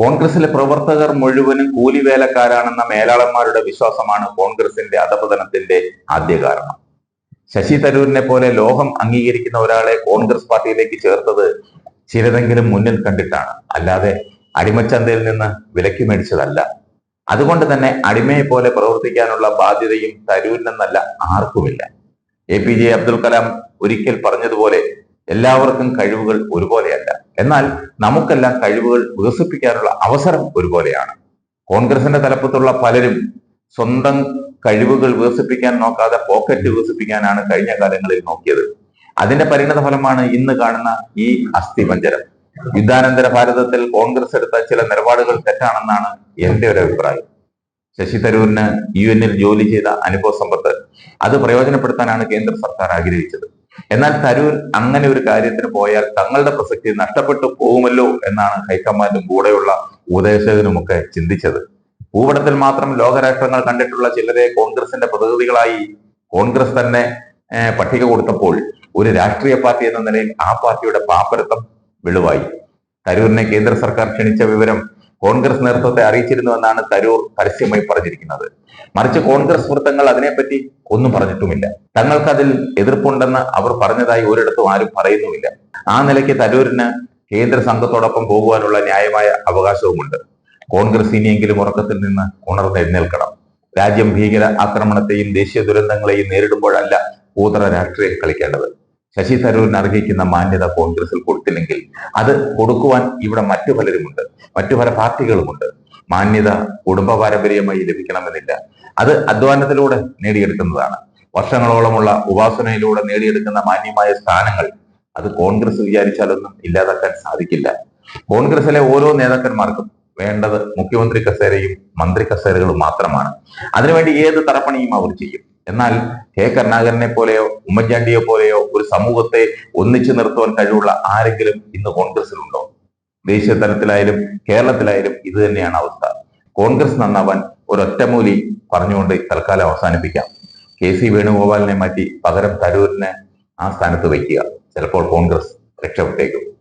കോൺഗ്രസിലെ പ്രവർത്തകർ മുഴുവനും കൂലിവേലക്കാരാണെന്ന മേലാളന്മാരുടെ വിശ്വാസമാണ് കോൺഗ്രസിന്റെ അധപതനത്തിന്റെ ആദ്യ കാരണം. ശശി തരൂരിനെ പോലെ ലോഹം അംഗീകരിക്കുന്ന ഒരാളെ കോൺഗ്രസ് പാർട്ടിയിലേക്ക് ചേർത്തത് ചിലതെങ്കിലും മുന്നിൽ കണ്ടിട്ടാണ്. അല്ലാതെ അടിമച്ചന്തയിൽ നിന്ന് വിലക്കി മേടിച്ചതല്ല. അതുകൊണ്ട് തന്നെ അടിമയെ പോലെ പ്രവർത്തിക്കാനുള്ള ബാധ്യതയും തരൂരിനെന്നല്ല ആർക്കുമില്ല. A P J Abdul Kalam ഒരിക്കൽ പറഞ്ഞതുപോലെ എല്ലാവർക്കും കഴിവുകൾ ഒരുപോലെയല്ല. എന്നാൽ നമുക്കെല്ലാം കഴിവുകൾ വികസിപ്പിക്കാനുള്ള അവസരം ഒരുപോലെയാണ്. കോൺഗ്രസിന്റെ തലപ്പത്തുള്ള പലരും സ്വന്തം കഴിവുകൾ വികസിപ്പിക്കാൻ നോക്കാതെ പോക്കറ്റ് വികസിപ്പിക്കാനാണ് കഴിഞ്ഞ കാലങ്ങളിൽ നോക്കിയത്. അതിന്റെ പരിണത ഫലമാണ് ഇന്ന് കാണുന്ന ഈ അസ്ഥിപഞ്ചരം. യുദ്ധാനന്തര ഭാരതത്തിൽ കോൺഗ്രസ് എടുത്ത ചില നിലപാടുകൾ തെറ്റാണെന്നാണ് എന്റെ ഒരു അഭിപ്രായം. ശശി തരൂരിന് യു എന്നിൽ ജോലി ചെയ്ത അനുഭവ സമ്പത്ത് അത് പ്രയോജനപ്പെടുത്താനാണ് കേന്ദ്ര സർക്കാർ ആഗ്രഹിച്ചത്. എന്നാൽ തരൂർ അങ്ങനെ ഒരു കാര്യത്തിന് പോയാൽ തങ്ങളുടെ പ്രസക്തി നഷ്ടപ്പെട്ടു പോകുമല്ലോ എന്നാണ് ഹൈക്കമാൻഡും കൂടെയുള്ള ഉപദേശകനുമൊക്കെ ചിന്തിച്ചത്. ഭൂപടത്തിൽ മാത്രം ലോകരാഷ്ട്രങ്ങൾ കണ്ടിട്ടുള്ള ചിലരെ കോൺഗ്രസിന്റെ പ്രതിനിധികളായി കോൺഗ്രസ് തന്നെ പട്ടിക കൊടുത്തപ്പോൾ ഒരു രാഷ്ട്രീയ പാർട്ടി എന്ന നിലയിൽ ആ പാർട്ടിയുടെ പാപ്പരത്വം വെളിവായി. തരൂരിനെ കേന്ദ്ര സർക്കാർ ക്ഷണിച്ച വിവരം കോൺഗ്രസ് നേതൃത്വത്തെ അറിയിച്ചിരുന്നുവെന്നാണ് തരൂർ പരസ്യമായി പറഞ്ഞിരിക്കുന്നത്. മറിച്ച് കോൺഗ്രസ് വൃത്തങ്ങൾ അതിനെപ്പറ്റി ഒന്നും പറഞ്ഞിട്ടുമില്ല. തങ്ങൾക്കതിൽ എതിർപ്പുണ്ടെന്ന് അവർ പറഞ്ഞതായി ഒരിടത്തും ആരും പറയുന്നുമില്ല. ആ നിലയ്ക്ക് തരൂരിന് കേന്ദ്ര സംഘത്തോടൊപ്പം പോകുവാനുള്ള ന്യായമായ അവകാശവുമുണ്ട്. കോൺഗ്രസ് ഇനിയെങ്കിലും ഉറക്കത്തിൽ നിന്ന് ഉണർന്നെഴുന്നേൽക്കണം രാജ്യം ഭീകര ആക്രമണത്തെയും ദേശീയ ദുരന്തങ്ങളെയും നേരിടുമ്പോഴല്ല കൂതറ രാഷ്ട്രീയം കളിക്കേണ്ടത്. ശശി തരൂരിന് അർഹിക്കുന്ന മാന്യത കോൺഗ്രസിൽ കൊടുത്തില്ലെങ്കിൽ അത് കൊടുക്കുവാൻ ഇവിടെ മറ്റു പലരുമുണ്ട്. മറ്റു പല പാർട്ടികളുമുണ്ട്. മാന്യത കുടുംബ പാരമ്പര്യമായി ലഭിക്കണമെന്നില്ല. അത് അധ്വാനത്തിലൂടെ നേടിയെടുക്കുന്നതാണ്. വർഷങ്ങളോളമുള്ള ഉപാസനയിലൂടെ നേടിയെടുക്കുന്ന മാന്യമായ സ്ഥാനങ്ങൾ അത് കോൺഗ്രസ് വിചാരിച്ചാലൊന്നും ഇല്ലാതാക്കാൻ സാധിക്കില്ല. കോൺഗ്രസിലെ ഓരോ നേതാക്കന്മാർക്കും വേണ്ടത് മുഖ്യമന്ത്രി കസേരയും മന്ത്രി കസേരകളും മാത്രമാണ്. അതിനുവേണ്ടി ഏത് തറപ്പണിയും അവർ ചെയ്യും. എന്നാൽ കെ കരുണാകരനെ പോലെയോ ഉമ്മൻചാണ്ടിയെ പോലെയോ ഒരു സമൂഹത്തെ ഒന്നിച്ചു നിർത്തുവാൻ കഴിവുള്ള ആരെങ്കിലും ഇന്ന് കോൺഗ്രസിലുണ്ടോ ദേശീയ തലത്തിലായാലും കേരളത്തിലായാലും ഇത് തന്നെയാണ് അവസ്ഥ. കോൺഗ്രസ് നന്നാവാൻ ഒരൊറ്റമൂലി പറഞ്ഞുകൊണ്ട് തൽക്കാലം അവസാനിപ്പിക്കാം. കെ സി വേണുഗോപാലിനെ മാറ്റി പകരം തരൂരിനെ ആ സ്ഥാനത്ത് വയ്ക്കുക. ചിലപ്പോൾ കോൺഗ്രസ് രക്ഷപ്പെട്ടേക്കും.